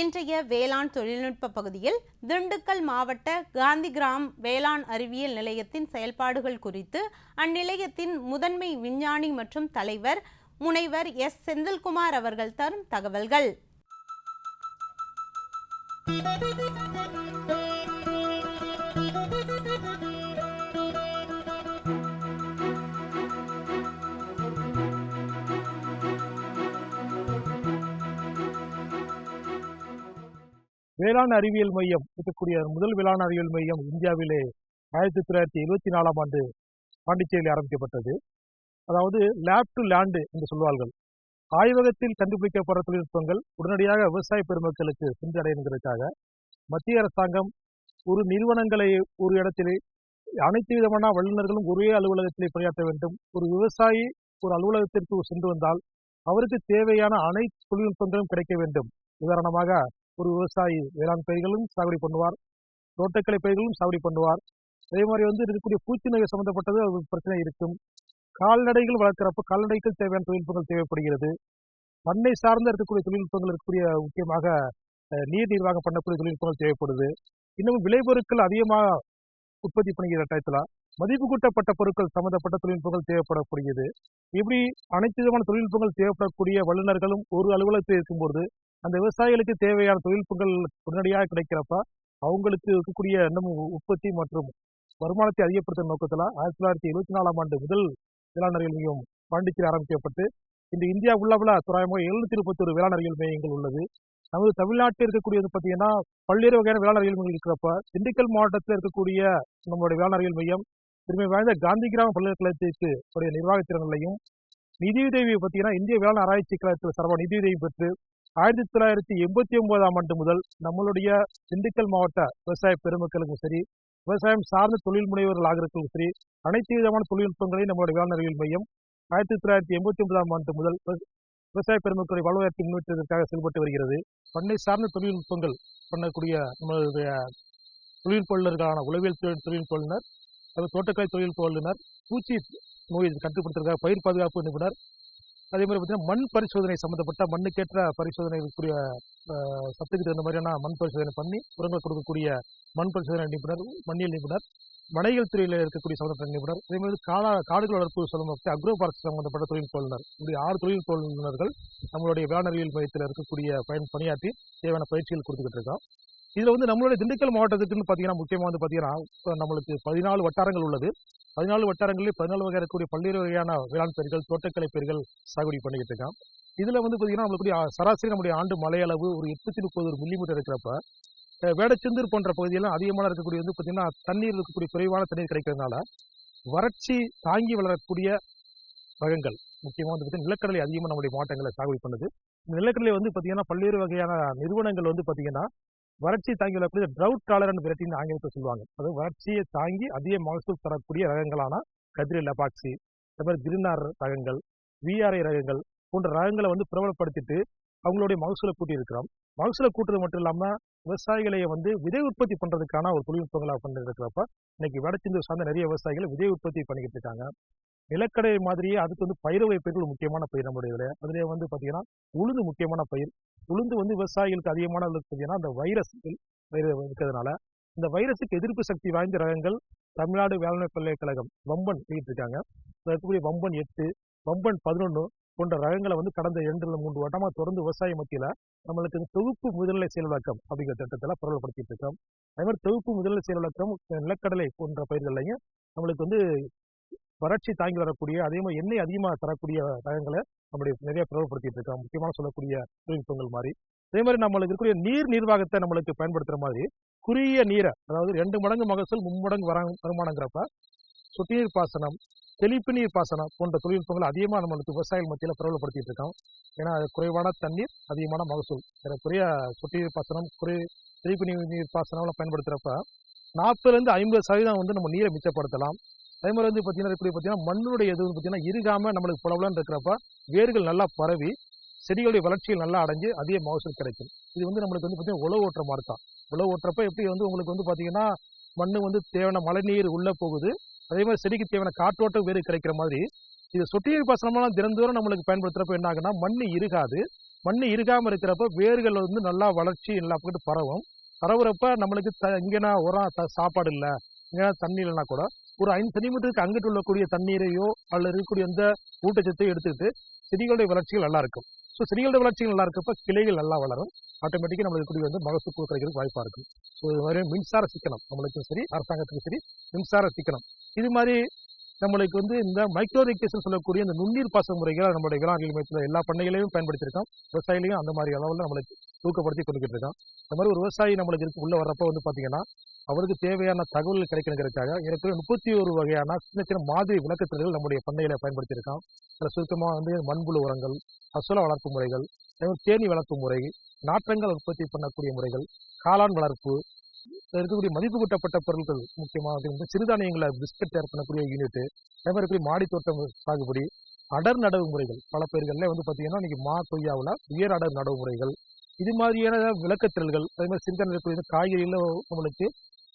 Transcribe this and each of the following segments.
இன்றைய வேளாண் தொழில்நுட்ப பகுதியில் திண்டுக்கல் மாவட்ட காந்திகிராம் வேளாண் அறிவியல் நிலையத்தின் செயல்பாடுகள் குறித்து அந்நிலையத்தின் முதன்மை விஞ்ஞானி மற்றும் தலைவர் முனைவர் எஸ். செந்தில்குமார் அவர்கள் தரும் தகவல்கள். வேளாண் அறிவியல் மையம் இருக்கக்கூடிய முதல் வேளாண் அறிவியல் மையம் இந்தியாவிலே ஆயிரத்தி தொள்ளாயிரத்தி எழுபத்தி நாலாம் ஆண்டு பாண்டிச்சேரியில் ஆரம்பிக்கப்பட்டது. அதாவது லேப் டு லேண்டு என்று சொல்வார்கள். ஆய்வகத்தில் கண்டுபிடிக்கப்படுற தொழில்நுட்பங்கள் உடனடியாக விவசாய பெருமக்களுக்கு சென்றடைவதற்காக மத்திய அரசாங்கம் ஒரு நிறுவனங்களை ஒரு இடத்திலே அனைத்து விதமான வல்லுநர்களும் ஒரே அலுவலகத்திலே பணியாற்ற வேண்டும். ஒரு விவசாயி ஒரு அலுவலகத்திற்கு சென்று வந்தால் அவருக்கு தேவையான அனைத்து தொழில்நுட்பங்களும் கிடைக்க வேண்டும். உதாரணமாக ஒரு விவசாயி வேளாண் பயிர்களும் சாகுபடி பண்ணுவார். தோட்டக்கலை பயிர்களும் சாகுபடி பண்ணுவார். அதே மாதிரி வந்து இருக்கக்கூடிய பூச்சி நோய் சம்பந்தப்பட்டது ஒரு பிரச்சனை இருக்கும். கால்நடைகள் வளர்க்கிறப்ப கால்நடைகள் தேவையான தொழில்நுட்பங்கள் தேவைப்படுகிறது. மண்ணை சார்ந்த இருக்கக்கூடிய தொழில்நுட்பங்கள் இருக்கக்கூடிய முக்கியமாக நீர் நிர்வாகம் பண்ணக்கூடிய தொழில்நுட்பங்கள் தேவைப்படுது. இன்னும் விளைபொருட்கள் அதிகமாக உற்பத்தி பண்ணுகிற டயத்தில் மதிப்பு கூட்டப்பட்ட பொருட்கள் சம்பந்தப்பட்ட தொழில்நுட்பங்கள் தேவைப்படக்கூடியது. இப்படி அனைத்து விதமான தொழில்நுட்பங்கள் தேவைப்படக்கூடிய வல்லுநர்களும் ஒரு அலுவலகத்தில் இருக்கும்போது அந்த விவசாயிகளுக்கு தேவையான தொழில்நுட்பங்கள் உடனடியாக கிடைக்கிறப்ப அவங்களுக்கு இருக்கக்கூடிய இன்னமும் உற்பத்தி மற்றும் வருமானத்தை அதிகப்படுத்தும் நோக்கத்தில் ஆயிரத்தி தொள்ளாயிரத்தி எழுபத்தி நாலாம் ஆண்டு முதல் வேளாண் அறிவியல் மையம் பாண்டிச்சேரி ஆரம்பிக்கப்பட்டு இன்று இந்தியா உள்ளவள தோராயமாக எழுநூத்தி முப்பத்தொரு வேளாண் அறிவியல் மையங்கள் உள்ளது. நமது தமிழ்நாட்டில் இருக்கக்கூடியது பார்த்தீங்கன்னா பல்வேறு வகையான வேளாண் அறிவியல் மையங்கள் இருக்கிறப்ப திண்டுக்கல் மாவட்டத்தில் இருக்கக்கூடிய நம்மளுடைய வேளாண் அறிவியல் மையம் திறமை வாய்ந்த காந்தி கிராம பல்கலைக்கழகத்திற்கு உடைய நிர்வாகத்திறன்களையும் நிதியுதவி பார்த்தீங்கன்னா இந்திய வேளாண் ஆராய்ச்சி கழகத்தில் சர்வ நிதியுதவி பெற்று ஆயிரத்தி தொள்ளாயிரத்தி எண்பத்தி ஒன்பதாம் ஆண்டு முதல் நம்மளுடைய திண்டுக்கல் மாவட்ட விவசாய பெருமக்களுக்கும் சரி விவசாயம் சார்ந்த தொழில் முனைவர்கள் ஆகிறதுக்கும் சரி அனைத்து விதமான தொழில்நுட்பங்களையும் நம்மளுடைய வேளாண் அறிவியல் மையம் ஆயிரத்தி தொள்ளாயிரத்தி எண்பத்தி ஒன்பதாம் ஆண்டு முதல் விவசாய பெருமக்களை வாழ்வாதாரத்தை முன்னேற்றத்திற்காக செயல்பட்டு வருகிறது. பண்ணை சார்ந்த தொழில்நுட்பங்கள் பண்ணக்கூடிய நம்மளுடைய தொழில்நுட்ப உளவியல் தொழில் தொழில்நுட்ப வல்லுநர் தோட்டக்கலை தொழில்நுட்ப வல்லுநர் பூச்சி நோயை கட்டுப்படுத்துறதுக்காக பயிர் பாதுகாப்பு நிபுணர் அதே மாதிரி பார்த்தீங்கன்னா மண் பரிசோதனை சம்மந்தப்பட்ட மண்ணுக்கேற்ற பரிசோதனை இருக்கக்கூடிய அஹ், சத்துக்கு தகுந்த மாதிரியான மண் பரிசோதனை பண்ணி உரங்கள் கொடுக்கக்கூடிய மண் பரிசோதனை நிபுணர் மண்ணியல் நிபுணர் மனைகள் துறையில் இருக்கக்கூடிய சம்மந்தப்பட்ட நிபுணர் அதே மாதிரி காலா காடுகள் வளர்ப்பு சம்மந்தப்பட்ட அக்ரோ பார்க் சம்மந்தப்பட்ட தொழில் வல்லுநர் இப்படி ஆறு தொழில் வல்லுநர்கள் நம்மளுடைய வேளாணறிவியல் மையத்தில் இருக்கக்கூடிய பயன் பணியாற்றி தேவையான பயிற்சிகள் கொடுத்துக்கிட்டு இருக்கோம். இதில் வந்து நம்மளுடைய திண்டுக்கல் மாவட்டத்துக்குன்னு பார்த்தீங்கன்னா முக்கியமாக வந்து பார்த்தீங்கன்னா இப்போ நம்மளுக்கு பதினாலு வட்டாரங்கள் உள்ளது. பதினாலு வட்டாரங்களில் பதினாலு வகை இருக்கக்கூடிய பல்வேறு வகையான வேளாண் பயிர்கள் தோட்டக்கலை பயிர்கள் சாகுபடி பண்ணிக்கிட்டு இருக்கான். இதில் வந்து பார்த்தீங்கன்னா நம்மளுக்கு சராசரி நம்முடைய ஆண்டு மலையளவு ஒரு எட்நூத்தி முப்பது ஒரு மில்லிமீட்டர் இருக்கிறப்ப வேடச்செந்தூர் போன்ற பகுதியெல்லாம் அதிகமான இருக்கக்கூடிய வந்து பார்த்தீங்கன்னா தண்ணீர் இருக்கக்கூடிய குறைவான தண்ணீர் கிடைக்கிறதுனால வறட்சி தாங்கி வளரக்கூடிய ரகங்கள் முக்கியமாக வந்து பார்த்தீங்கன்னா நிலக்கடலை அதிகமாக நம்முடைய மாவட்டங்களில் சாகுபடி பண்ணுது. இந்த நிலக்கடலை வந்து பார்த்தீங்கன்னா பல்வேறு வகையான நிறுவனங்கள் வந்து பார்த்தீங்கன்னா வறட்சி தாங்கி வரக்கூடிய ட்ரவுட் காலர்னு வெரைட்டின்னு ஆங்கிலத்தை சொல்லுவாங்க. அது வறட்சியை தாங்கி அதிக மகசூல் தரக்கூடிய ரகங்களான கதிரி லபாக்சி அதே மாதிரி கிரினார் ரகங்கள் விஆர்ஐ ரகங்கள் போன்ற ரகங்களை வந்து பிரபலப்படுத்திட்டு அவங்களுடைய மகசூலை கூட்டி இருக்கிறோம் மகசூலை கூட்டுறது மட்டும் இல்லாமல் விவசாயிகளையே வந்து விதை உற்பத்தி பண்ணுறதுக்கான ஒரு தொழில்நுட்பங்களாக பண்ணிட்டு இருக்கிறப்ப இன்னைக்கு வடச்சிந்து சார்ந்த நிறைய விவசாயிகள் விதை உற்பத்தி பண்ணிக்கிட்டு இருக்காங்க. நிலக்கடை மாதிரியே அதுக்கு வந்து பயிர் வகை பயிர்கள் முக்கியமான பயிர் நம்முடைய இதில். அதுலேயே வந்து பார்த்தீங்கன்னா உளுந்து முக்கியமான பயிர். உளுந்து வந்து விவசாயிகளுக்கு அதிகமான அளவுக்கு பார்த்தீங்கன்னா அந்த வைரஸ் இருக்கிறதுனால இந்த வைரஸுக்கு எதிர்ப்பு சக்தி வாய்ந்த ரகங்கள் தமிழ்நாடு வேளாண் பல்கலைக்கழகம் வம்பன் வெளியிட்டு இருக்காங்க இருக்கக்கூடிய வம்பன் எட்டு வம்பன் பதினொன்று போன்ற ரகங்களை வந்து கடந்த இரண்டு இல்லை மூன்று வட்டமாக தொடர்ந்து விவசாய மத்தியில் நம்மளுக்கு தொகுப்பு முதல்நிலை செயல்விளக்கம் அப்படிங்கிற திட்டத்தில் பிரபலப்படுத்திட்டு இருக்கோம். அதே மாதிரி தொகுப்பு முதல்நிலை செயல்விளக்கம் நிலக்கடலை போன்ற பயிர்களையும் நம்மளுக்கு வந்து வறட்சி தாங்கி வரக்கூடிய அதே மாதிரி எண்ணெய் அதிகமாக தரக்கூடிய ரகங்களை நம்முடைய நிறைய பிரபலப்படுத்திட்டு இருக்கோம் முக்கியமான சொல்லக்கூடிய தொழில்நுட்பங்கள் மாதிரி. அதே மாதிரி நம்மளுக்கு இருக்கக்கூடிய நீர் நிர்வாகத்தை நம்மளுக்கு பயன்படுத்துற மாதிரி குறுகிய நீரை அதாவது ரெண்டு மடங்கு மகசூல் மும்மடங்கு வர வருமானங்கிறப்ப சொட்டு நீர் பாசனம் தெளிப்பு நீர் பாசனம் போன்ற தொழில்நுட்பங்கள் அதிகமாக நம்மளுக்கு விவசாயிகள் மத்தியில் பிரபலப்படுத்திட்டு இருக்கோம் ஏன்னா அது குறைவான தண்ணீர் அதிகமான மகசூல். ஏறக்குறைய சொட்டு நீர் பாசனம் குறை தெளிப்பு நீர் நீர் பாசனம்லாம் பயன்படுத்துகிறப்ப நாற்பதுலேருந்து ஐம்பது சதவீதம் வந்து நம்ம நீரை மிச்சப்படுத்தலாம். அதே மாதிரி வந்து பார்த்தீங்கன்னா எப்படி பார்த்தீங்கன்னா மண்ணுடைய இது வந்து பார்த்தீங்கன்னா இருகாமல் நம்மளுக்கு புலவலன்னு இருக்கிறப்ப வேர்கள் நல்லா பரவி செடிகளுடைய வளர்ச்சிகள் நல்லா அடைஞ்சு அதிக மகசூல் கிடைக்கும். இது வந்து நம்மளுக்கு வந்து பார்த்தீங்கன்னா உழவு ஓட்டுற மாதிரி தான். உழவு ஓட்டுறப்ப எப்படி வந்து உங்களுக்கு வந்து பார்த்தீங்கன்னா மண்ணு வந்து தேவையான மழை நீர் உள்ளே போகுது. அதே மாதிரி செடிக்கு தேவையான காற்றோட்டம் வேறு கிடைக்கிற மாதிரி இது சொட்டு நீர் பாசனமெல்லாம் தினந்தோறும் நம்மளுக்கு பயன்படுத்துறப்ப என்ன ஆகுன்னா மண் இருகாது. மண் இருகாமல் இருக்கிறப்ப வேர்கள் வந்து நல்லா வளர்ச்சி எல்லா பக்கத்து பரவும். பரவுறப்ப நம்மளுக்கு த இங்கேனா உரம் த- சாப்பாடு இல்லை. ஏன்னா தண்ணி இல்லைனா கூட ஒரு ஐந்து சென்டிமீட்டருக்கு அங்கிட்டு உள்ளக்கூடிய தண்ணீரையோ அல்லது இருக்கக்கூடிய எந்த ஊட்டச்சத்தையும் எடுத்துக்கிட்டு செடிகளுடைய வளர்ச்சிகள் நல்லா இருக்கும். ஸோ செடிகளுடைய வளர்ச்சிகள் நல்லா இருக்கப்ப கிளைகள் நல்லா வளரும். ஆட்டோமேட்டிக்காக நம்மளுக்கு கூடிய வந்து மகசூல் கிடைக்கிறதுக்கு வாய்ப்பாக இருக்கும். ஸோ இது மாதிரி மின்சார சிக்கனம். நம்மளுக்கும் சரி அரசாங்கத்துக்கும் சரி மின்சார சிக்கனம். இது மாதிரி நம்மளுக்கு வந்து இந்த மைக்ரோ இரிகேஷன் சொல்லக்கூடிய இந்த நுண்ணீர் பாச முறைகளை நம்மளுடைய வேளாண் மையத்தில் எல்லா பண்ணைகளையும் பயன்படுத்தியிருக்கோம் விவசாயிலையும் அந்த மாதிரி அளவில் நம்மளுக்கு ஊக்கப்படுத்தி கொண்டுகிட்டு இருக்கோம் இந்த மாதிரி ஒரு விவசாயி நம்மளுக்கு இருக்கு உள்ள வர்றப்ப வந்து பார்த்தீங்கன்னா அவருக்கு தேவையான தகவல் கிடைக்கணுங்கிறதுக்காக எனக்கு முப்பத்தி ஒரு வகையான சின்ன சின்ன மாதிரி விளக்கத்தில்கள் நம்முடைய பண்ணைகளை பயன்படுத்தியிருக்கோம் அதில் சுருக்கமாக வந்து மண்புழு உரங்கள் அசுல வளர்ப்பு முறைகள் அதே மாதிரி தேனி வளர்ப்பு முறை நாற்றங்கள் உற்பத்தி பண்ணக்கூடிய முறைகள் காளான் வளர்ப்பு இருக்கக்கூடிய மதிப்பு கூட்டப்பட்ட பொருட்கள் முக்கியமாக வந்து சிறுதானியங்களை பிஸ்கட் தயார் பண்ணக்கூடிய யூனிட் அதே மாதிரி இருக்கக்கூடிய மாடி தோட்டம் சாகுபடி அடர் நடவு முறைகள். பல பேர்கள்ல வந்து பார்த்தீங்கன்னா இன்னைக்கு மா கொய்யாவில் உயர் அடர் நடவு முறைகள். இது மாதிரியான விளக்கத்திரல்கள் அதே மாதிரி சிறுதானியம் இருக்கக்கூடிய காய்கறிகளில் நம்மளுக்கு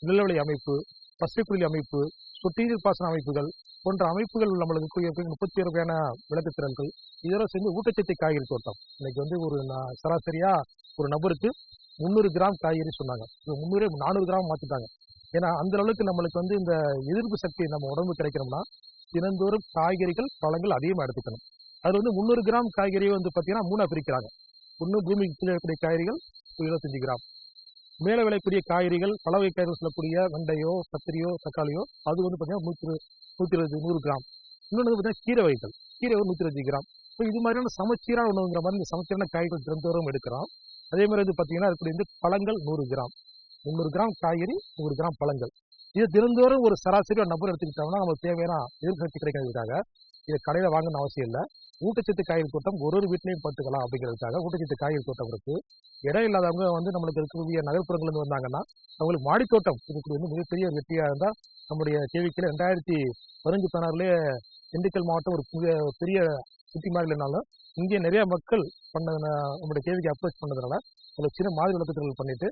நிலவலை அமைப்பு பசுக்குழி அமைப்பு சொட்டீர் பாசன அமைப்புகள் போன்ற அமைப்புகள் நம்மளுக்கு முப்பத்தி ஒரு வகையான விளக்கத்திறன்கள் இதெல்லாம் சேர்ந்து ஊட்டச்சத்து காய்கறி தோட்டம். இன்னைக்கு வந்து ஒரு சராசரியா ஒரு நபருக்கு முந்நூறு கிராம் காய்கறி சொன்னாங்க. முந்நூறு நானூறு கிராம் மாத்திட்டாங்க. ஏன்னா அந்த அளவுக்கு நம்மளுக்கு வந்து இந்த எதிர்ப்பு சக்தி நம்ம உடம்பு கிடைக்கணும்னா தினந்தோறும் காய்கறிகள் பழங்கள் அதிகமாக எடுத்துக்கணும். அது வந்து முந்நூறு கிராம் காய்கறியை வந்து பார்த்தீங்கன்னா மூணாக பிரிக்கிறாங்க. ஒன்று பூமிக்கு கீழே இருக்கக்கூடிய காய்கறிகள் இருபத்தஞ்சு கிராம். மேலே விளையக்கூடிய காய்கறிகள் பலவை காய்கறி சொல்லக்கூடிய வெண்டையோ கத்திரியோ தக்காளியோ அது வந்து பார்த்தீங்கன்னா நூற்றி நூற்றி இருபது நூறு கிராம். இன்னொன்று வந்து பார்த்தீங்கன்னா கீரை வகைகள். கீரை ஒரு நூற்றி இருபது கிராம். ஸோ இது மாதிரியான சமச்சீரான உணவுங்கிற மாதிரி இந்த சமச்சீரான காய்கறிகள் தினந்தோறும் எடுக்கிறோம். அதே மாதிரி வந்து பார்த்தீங்கன்னா இருக்கக்கூடிய வந்து பழங்கள் நூறு கிராம். முந்நூறு கிராம் காய்கறி நூறு கிராம் பழங்கள். இது தினந்தோறும் ஒரு சராசரி ஒரு நபர் எடுத்துக்கிட்டோம்னா நமக்கு தேவையான எதிர்ப்பு சக்தி கிடைக்கிறதுக்காக இதை கடையில் வாங்கணும்னு அவசியம் இல்லை. ஊட்டச்சத்து காய்கறி தோட்டம் ஒரு ஒரு வீட்லையும் பார்த்துக்கலாம் அப்படிங்கிறதுக்காக ஊட்டச்சத்து காய்கறி தோட்டம் இருக்கு. இடம் இல்லாதவங்க வந்து நம்மளுக்கு இருக்கக்கூடிய நகர்ப்புறங்கள்ல வந்தாங்கன்னா அவங்களுக்கு மாடித்தோட்டம் இதுக்கு வந்து மிகப்பெரிய வெற்றியாக இருந்தால் நம்முடைய கேவிக்கில் ரெண்டாயிரத்தி பதினஞ்சு பதினாறுலேயே திண்டுக்கல் மாவட்டம் ஒரு பெரிய சிட்டி மாதிரி இல்லைனாலும் இங்கே நிறைய மக்கள் பண்ண நம்முடைய கேவிக்கு அப்ரோச் பண்ணதுனால ஒரு சின்ன மாதிரி விளக்கத்துகள் பண்ணிட்டு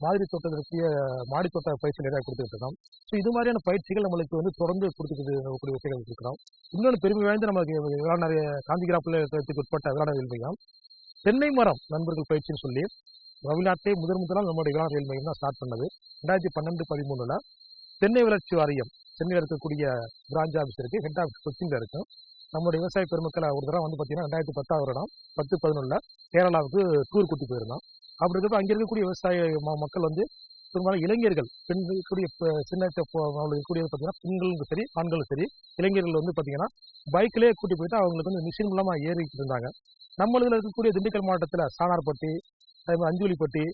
மாதிரி தோட்டத்திற்குரிய மாடி தோட்ட பயிற்சி நிறைய கொடுத்துட்டு இருக்கோம் ஸோ இது மாதிரியான பயிற்சிகள் நம்மளுக்கு வந்து தொடர்ந்து கொடுத்துட்டு கூடிய விஷயங்கள் இருக்கிறோம் இன்னொன்று பெருமை வாய்ந்த நமக்கு நிறைய காந்திகிராப்பில் இருக்கிறதுக்கு உட்பட்ட வேளாண் மையம் தென்னை மரம் நண்பர்கள் பயிற்சின்னு சொல்லி தமிழ்நாட்டை முதன் முதலாக நம்மளுடைய விளாட மையம் தான் ஸ்டார்ட் பண்ணது. ரெண்டாயிரத்தி பன்னெண்டு பதிமூணுல தென்னை வளர்ச்சி வாரியம் சென்னையில் இருக்கக்கூடிய பிரான்ச் ஆஃபீஸ் இருக்கு ஹெட் ஆஃபீஸ் கொச்சின்ல இருக்கும் நம்மளுடைய விவசாய பெருமக்களை ஒரு தடவை வந்து பார்த்தீங்கன்னா ரெண்டாயிரத்தி பத்தாவது வருடம் பத்து பதினொன்றில் கேரளாவுக்கு டூர் கூட்டி போயிருந்தோம். அப்படி இருக்கப்ப அங்கே இருக்கக்கூடிய விவசாய மக்கள் வந்து பெரும்பாலும் இளைஞர்கள் பெண்கள் இருக்கக்கூடிய சின்ன இருக்கக்கூடியது பார்த்தீங்கன்னா பெண்களும் சரி ஆண்களும் சரி இளைஞர்கள் வந்து பார்த்தீங்கன்னா பைக்லேயே கூட்டி போயிட்டு அவங்களுக்கு வந்து மிஷின் மூலமாக ஏறிக்கிட்டு இருந்தாங்க. நம்ம இருக்கக்கூடிய திண்டுக்கல் மாவட்டத்தில் சாணார்பட்டி அதே மாதிரி அஞ்சுலிப்பட்டி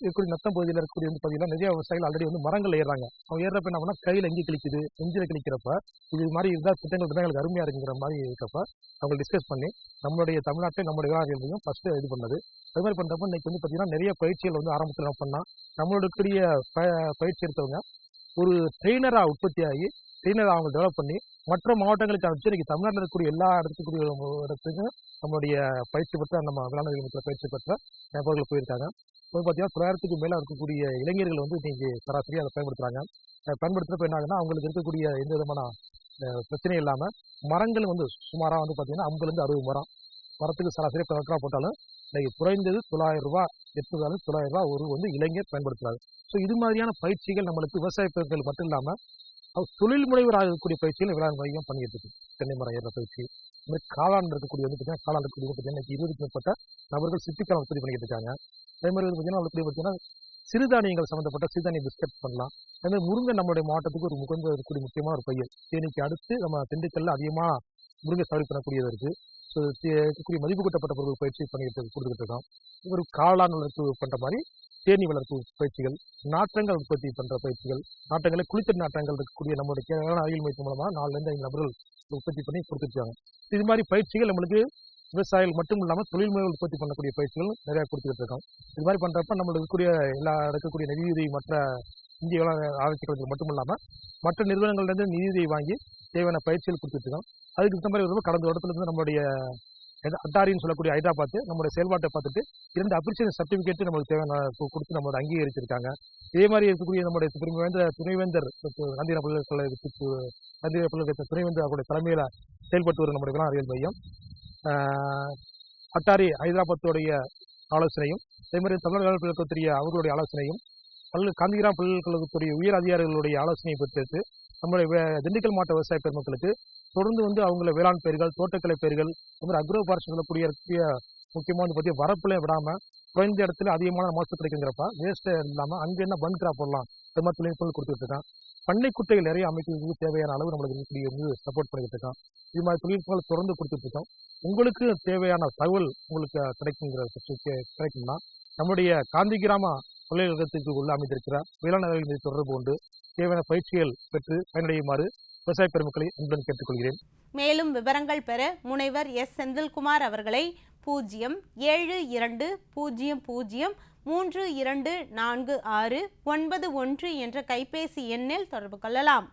இருக்கக்கூடிய நத்தம் பகுதியில் இருக்கக்கூடிய வந்து பார்த்தீங்கன்னா நிறைய விவசாயிகள் ஆல்ரெடி வந்து மரங்கள் ஏறுறாங்க. அவங்க ஏறுறப்ப என்ன பண்ணா கையில் எங்கே கிழிக்குது நெஞ்சில் கிழிக்கிறப்ப இது மாதிரி இருந்தால் திட்டங்கள் இருந்தால் எங்களுக்கு அருமையாக இருக்குங்கிற மாதிரி இருக்கப்ப அவங்க டிஸ்கஸ் பண்ணி நம்மளுடைய தமிழ்நாட்டை நம்மளுடைய விவகாரங்களையும் ஃபஸ்ட்டு இது பண்ணது. அது மாதிரி பண்ணுறப்ப இன்னைக்கு வந்து பார்த்தீங்கன்னா நிறைய பயிற்சிகள் வந்து ஆரம்பத்தில் நம்ம பண்ணால் நம்மளுடைய ப பயிற்சி எடுத்தவங்க ஒரு ட்ரெயினராக உற்பத்தி ஆகி ட்ரெயினராக அவங்க டெவலப் பண்ணி மற்ற மாவட்டங்களுக்கு அனுப்பிச்சு இன்னைக்கு தமிழ்நாட்டில் இருக்கக்கூடிய எல்லா இடத்துக்குரிய இடத்துக்கும் நம்மளுடைய பயிற்சி பெற்ற நம்ம வேளாண் நிலையத்தில் பயிற்சி பெற்ற நபர்கள் போயிருக்காங்க. இப்போ பார்த்தீங்கன்னா தொள்ளாயிரத்துக்கு மேலே இருக்கக்கூடிய இளைஞர்கள் வந்து இன்றைக்கி சராசரியாக அதை பயன்படுத்துகிறாங்க பயன்படுத்துகிறப்ப என்ன ஆகுதுன்னா அவங்களுக்கு இருக்கக்கூடிய எந்த விதமான பிரச்சனையும் இல்லாமல் மரங்கள் வந்து சுமாராக வந்து பார்த்தீங்கன்னா ஐம்பதுலேருந்து அறுபது மரம். மரத்துக்கு சராசரி பதினெட்டு போட்டாலும் இன்னைக்கு குறைந்தது தொள்ளாயிரம் ரூபாய் எட்டுதாலும் தொள்ளாயிரம் ரூபாய் ஒரு வந்து இளைஞர் பயன்படுத்துறாரு. ஸோ இது மாதிரியான பயிற்சிகள் நம்மளுக்கு விவசாய பெருக்கள் மட்டும் இல்லாமல் அவர் தொழில் முனைவர் ஆகக்கூடிய பயிற்சிகள் வேளாண் மையம் பண்ணிட்டு இருக்கு. தென்னை மரம் ஏற பயிற்சி இந்த மாதிரி காளான் இருக்கக்கூடிய வந்து பார்த்தீங்கன்னா காளான் இருக்கக்கூடிய பார்த்தீங்கன்னா இன்னைக்கு இருபதுக்கு மேற்பட்ட நபர்கள் சிப்பிக்காலம் உற்பத்தி பண்ணிட்டு இருக்காங்க. அதே மாதிரி வந்து பார்த்தீங்கன்னா அவங்களுக்கு பார்த்தீங்கன்னா சிறுதானியங்கள் சம்மந்தப்பட்ட சிறுதானிய பிஸ்கட் பண்ணலாம். அதே மாதிரி முருங்கை நம்மளுடைய மாவட்டத்துக்கு ஒரு முகந்த இருக்கக்கூடிய முக்கியமான ஒரு பயிர். தேனிக்கு அடுத்து நம்ம திண்டுக்கல்ல அதிகமாக முருங்கை சாகுபடி பண்ணக்கூடியது இருக்கு. இருக்கக்கூடிய மதிப்பு கூட்டப்பட்ட பொருட்கள் பயிற்சி பண்ணிட்டு கொடுத்துட்டு இருக்கோம் ஒரு காளான் வளர்ப்பு பண்ற மாதிரி தேனி வளர்ப்பு பயிற்சிகள் நாற்றங்கள் உற்பத்தி பண்ற பயிற்சிகள் நாட்டங்களை குளித்தல் நாட்டங்கள் இருக்கக்கூடிய நம்மளுடைய கேரள அறிவியல் மையத்து மூலமா நாலுலேருந்து ஐந்து நபர்கள் உற்பத்தி பண்ணி கொடுத்துருக்காங்க. இது மாதிரி பயிற்சிகள் நம்மளுக்கு விவசாயிகள் மட்டும் இல்லாமல் தொழில் முனைவோர் உற்பத்தி பண்ணக்கூடிய பயிற்சிகள் நிறைய கொடுத்துக்கிட்டு இருக்கோம் இது மாதிரி பண்றப்ப நம்மளுக்கு இருக்கக்கூடிய எல்லா இருக்கக்கூடிய நிதியுதவி மற்ற இந்திய ஆராய்ச்சி கழகத்தில் மட்டும் இல்லாமல் மற்ற நிறுவனங்கள்லேருந்து நிதியுதவி வாங்கி தேவையான பயிற்சிகள் கொடுத்துட்டு அதுக்கு தகுந்த மாதிரி வரும்போது கடந்த வருடத்துல இருந்து நம்மளுடைய அட்டாரின்னு சொல்லக்கூடிய ஹைதராபாத் நம்மளுடைய செயல்பாட்டை பார்த்துட்டு இரண்டு அப்ரிசியேஷன் சர்டிஃபிகேட் நம்மளுக்கு தேவையான கொடுத்து நம்மளோட அங்கீகரிச்சிருக்காங்க. இதே மாதிரி இருக்கக்கூடிய நம்முடைய துணைவேந்தர் துணைவேந்தர் காந்திர பல்கலைக்கழக காந்திர பல்கலைக்கழக துணைவேந்தர் அவருடைய தலைமையில் செயல்பட்டு வரும் நம்முடைய அறிவியல் மையம். அட்டாரி ஹைதராபாத்துடைய ஆலோசனையும் அதே மாதிரி தமிழ்நாடு பல்கலைக்கழகத்துடைய அவர்களுடைய ஆலோசனையும் பல்லு காந்திகிராம் பல்கலைக்கழகத்துடைய உயர் அதிகாரிகளுடைய ஆலோசனையை பெற்று நம்மளுடைய திண்டுக்கல் மாவட்ட விவசாய பெருமக்களுக்கு தொடர்ந்து வந்து அவங்கள வேளாண் பயிர்கள் தோட்டக்கலை பயிர்கள் இந்த மாதிரி அக்ரோ ஃபாரஸ்ட் சொல்லக்கூடிய இருக்கக்கூடிய முக்கியமாக வந்து பார்த்தீங்கன்னா வரப்புல விடாமல் குறைந்த இடத்துல அதிகமான மாசு கிடைக்குங்கிறப்ப வேஸ்ட்டே இல்லாமல் அங்கே என்ன பன் கிராப் போடலாம் இந்த மாதிரி தொழில்நுட்பங்கள் கொடுத்துட்டு இருக்கான். பண்ணை குட்டைகள் நிறைய அமைக்கிறதுக்கு தேவையான அளவு நம்மளுக்கு இருக்கக்கூடிய வந்து சப்போர்ட் பண்ணிக்கிட்டு இருக்கோம் இது மாதிரி தொழில்நுட்பங்களை தொடர்ந்து கொடுத்துட்டு இருக்கோம். உங்களுக்கு தேவையான தகவல் உங்களுக்கு கிடைக்குங்கிற கிடைக்கும்னா நம்முடைய காந்தி கிராம பல்கலைக்கழகத்துக்கு உள்ள அமைந்திருக்கிறார். வேளாண் தொடர்பு கொண்டு தேவையான பயிற்சிகள் பெற்று பயனடையுமாறு விவசாய பெருமக்களை அன்புடன் கேட்டுக்கொள்கிறேன். மேலும் விவரங்கள் பெற முனைவர் எஸ். செந்தில்குமார் அவர்களை பூஜ்ஜியம் ஏழு இரண்டு பூஜ்ஜியம் பூஜ்ஜியம் மூன்று இரண்டு நான்கு ஆறு ஒன்பது ஒன்று என்ற கைபேசி எண்ணில் தொடர்பு கொள்ளலாம்.